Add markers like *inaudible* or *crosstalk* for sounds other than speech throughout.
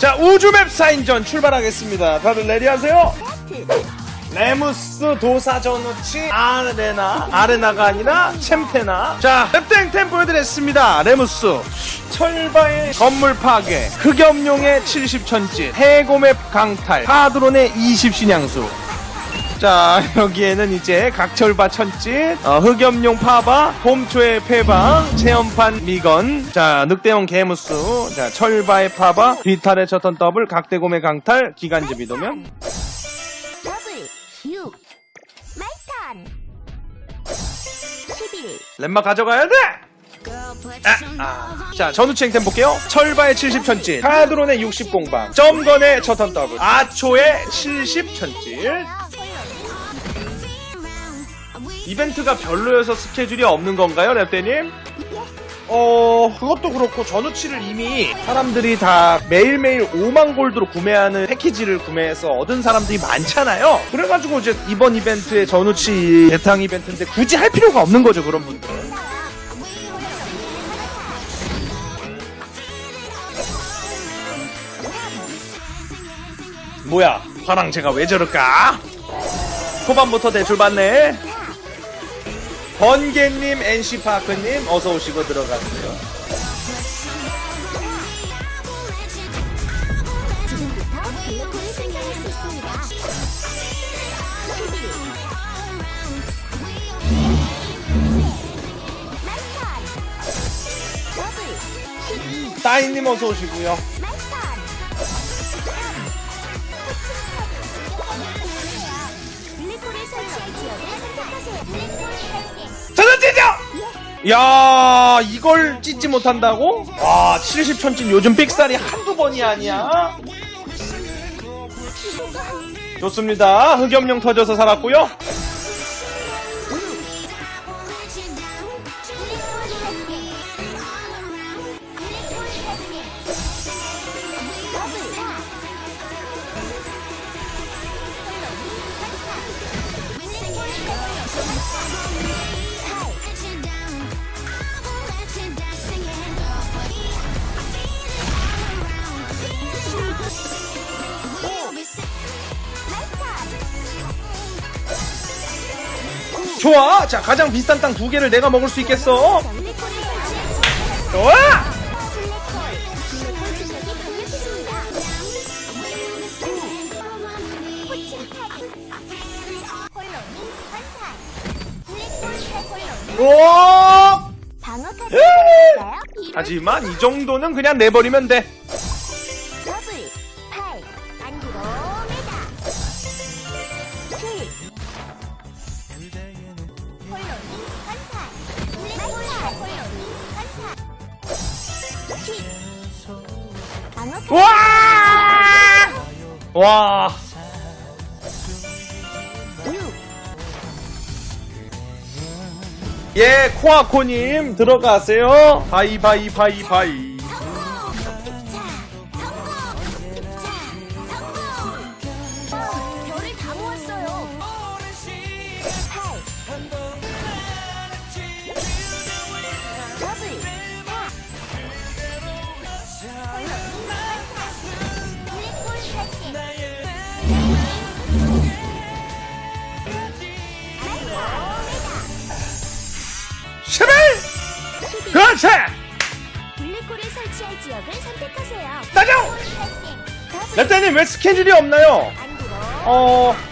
자 우주맵 사인전 출발하겠습니다. 다들 레디하세요? 레무스 도사 전우치 아레나 아레나가 아니라 챔테나. 자 랩땡템 보여드렸습니다. 레무스. 철바의 건물 파괴 흑염룡의 70천지 해고맵 강탈 카드론의 20신양수 자 *laughs* 여기에는 이제 각철바 천지 어, 흑염룡 파바 봄초의 패방 체험판 미건 자 늑대용 개무스 자 철바의 파바 비탈의 쳤던 더블 각대곰의 강탈 기간제 비도면 더블 휴 마이턴 11 lem마 가져가야 돼! 아, 아. 자, 전우치행 템 볼게요. 철바의 70천질, 카드론의 60공방, 점건의 첫턴 더블, 아초의 70천질. 이벤트가 별로여서 스케줄이 없는 건가요, 랩대님? 어, 그것도 그렇고, 전우치를 이미 사람들이 다 매일매일 5만 골드로 구매하는 패키지를 구매해서 얻은 사람들이 많잖아요. 그래가지고 이제 이번 이벤트에 전우치 대탕 이벤트인데 굳이 할 필요가 없는 거죠, 그런 분들은. 뭐야 화랑 제가 왜 저럴까? 초반부터 대출 받네 번개님, NC파크님 어서 오시고 들어가세요 지금부터 블랙홀을 생성할 수 있습니다 11 마이턴 더블 12 따이님 어서 오시고요 블랙홀을 설치할 지역을 선택하세요. 야 이걸 찢지 못한다고? 와 70천진 요즘 삑살이 한두 번이 아니야. 좋습니다. 흑염룡 터져서 살았고요 좋아. 자 가장 비싼 땅 두 개를 내가 먹을 수 있겠어. 좋아! 오? 하지만 이 정도는 그냥 내버리면 돼 와! 와! 6 예, 코아코님 들어가세요. 바이 바이 바이 바이. 쉐벨! 그렇지! 블랙홀을 설치할 지역을 선택하세요. 더블 랩다님 왜 스케줄이 없나요? 안드로 어, 더블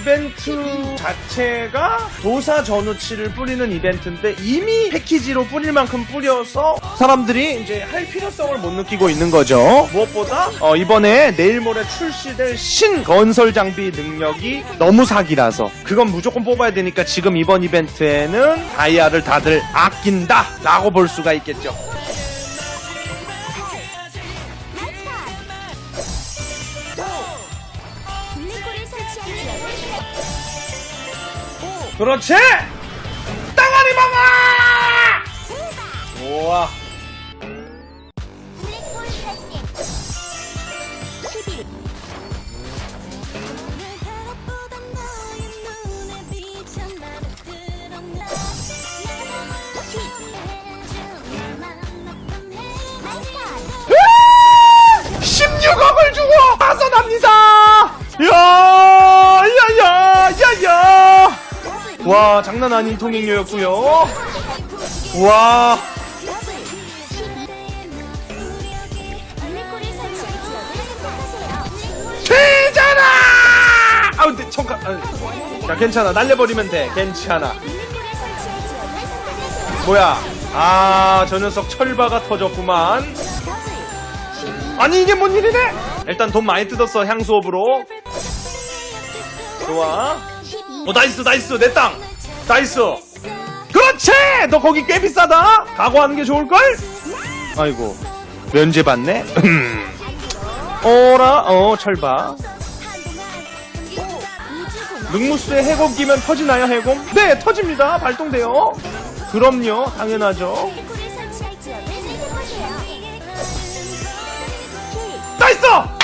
이벤트 자체가 도사 전우치를 뿌리는 이벤트인데 이미 패키지로 뿌릴 만큼 뿌려서 사람들이 이제 할 필요성을 못 느끼고 있는 거죠. 무엇보다 어, 이번에 내일 모레 출시될 신 건설 장비 능력이 너무 사기라서 그건 무조건 뽑아야 되니까 지금 이번 이벤트에는 다이아를 다들 아낀다라고 볼 수가 있겠죠. 그렇지! 땅아리 막아! 좋아. 야 장난 아닌 통행료였고요. 와. 되잖아! 아 근데 잠깐 아, 자 괜찮아. 날려버리면 돼. 괜찮아. 뭐야? 아 저 녀석 철바가 터졌구만. 아니 이게 뭔 일이네? 일단 돈 많이 뜯었어 향수업으로. 좋아 오 나이스 나이스 내 땅. 나이스. 그렇지! 너 거기 꽤 비싸다. 각오하는 게 좋을걸? 아이고 면제 받네? 어라 어 철바 능무스에 해검 끼면 터지나요 해검? 네 터집니다. 발동돼요. 그럼요 당연하죠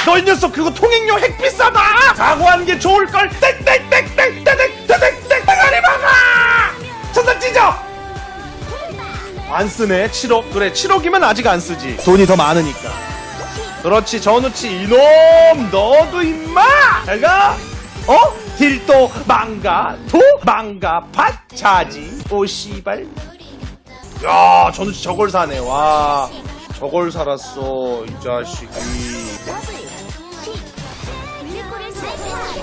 너 이 녀석 그거 통행료 핵 비싸다 각오하는 게 좋을걸 땡땡땡땡땡땡땡땡땡 대가리 박아 천단 찢어 안 쓰네 7억 그래 7억이면 아직 안 쓰지 돈이 더 많으니까 그렇지 전우치 이놈 너도 임마 잘가 어? 딜도 망가 도 망가 팥차지 오 씨발 야 전우치 저걸 사네 와 저걸 살았어 이 자식이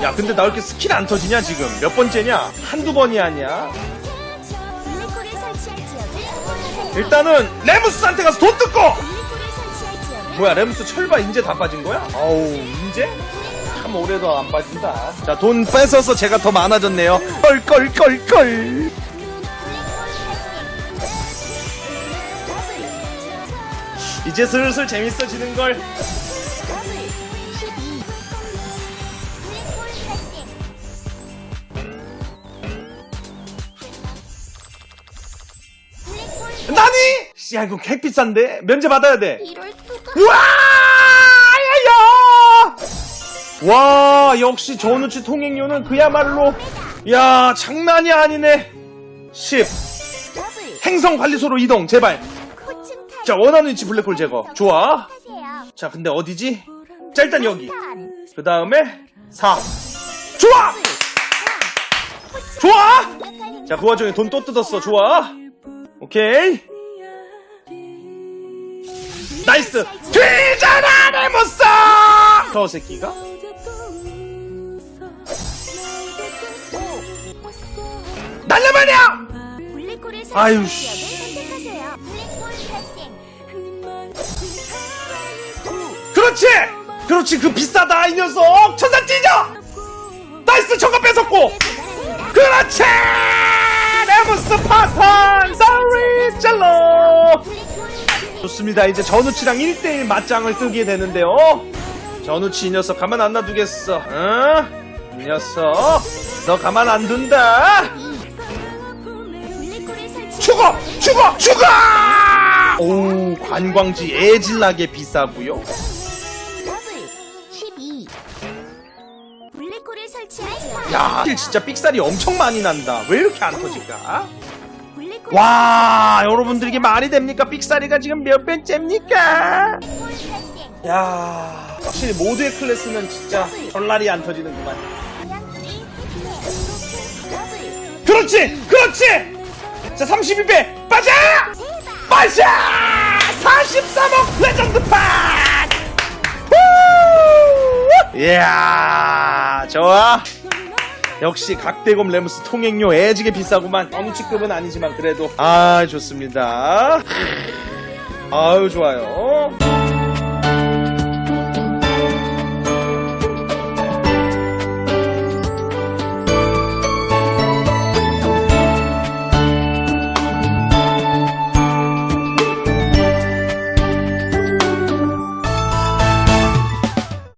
야 근데 나 왜 이렇게 스킬 안 터지냐 지금? 몇 번째냐? 한두 번이 아니야. 일단은 레무스한테 가서 돈 뜯고! 뭐야 레무스 철바 인제 다 빠진 거야? 아우 인제? 참 오래도 안 빠진다. 자 돈 뺏어서 제가 더 많아졌네요. 껄껄껄껄. 이제 슬슬 재밌어지는 걸 나니? 야 이거 개 비싼데? 면제 받아야 돼 이럴 수가 우와! 야야! 와, 역시 전우치 통행료는 그야말로, 야, 장난이 아니네. 10. 더블 행성 관리소로 이동, 제발. 코칭 자, 원하는 위치 블랙홀 제거. 좋아. 하세요. 자, 근데 어디지? 자, 일단 여기. 탄그 다음에, 4. 좋아! 좋아! 자, 그 와중에 돈 또 뜯었어. 좋아. 오케이. 나이스! 뒤져라, 레모스! 저 새끼가? 날려버려! 아유, 씨. 그렇지! 그렇지, 그 비싸다, 이 녀석! 천사 찢어! 나이스, 저거 뺏었고! 그렇지! 레모스 파탄! 사리 젤로! 좋습니다. 이제 전우치랑 1대1 맞짱을 뜨게 되는데요. 전우치 이 녀석 가만 안 놔두겠어. 응? 이 녀석, 너 가만 안 둔다. 죽어! 죽어! 죽어! 오, 관광지 애질나게 비싸고요. 야, 진짜 삑살이 엄청 많이 난다. 왜 이렇게 안 터질까? 와, 여러분들 이게 말이 됩니까? 삑사리가 지금 몇 패싱 야, 확실히 모두의 클래스는 진짜 전날이 안 터지는구만. 그렇지! 그렇지! 자, 32배! 빠져! 빠져! 43억 레전드 판! 후! 이야, 좋아. 역시 각대검 레무스 통행료 애지게 비싸구만. 어느치급은 아니지만 그래도. 아, 좋습니다. 아유, 좋아요.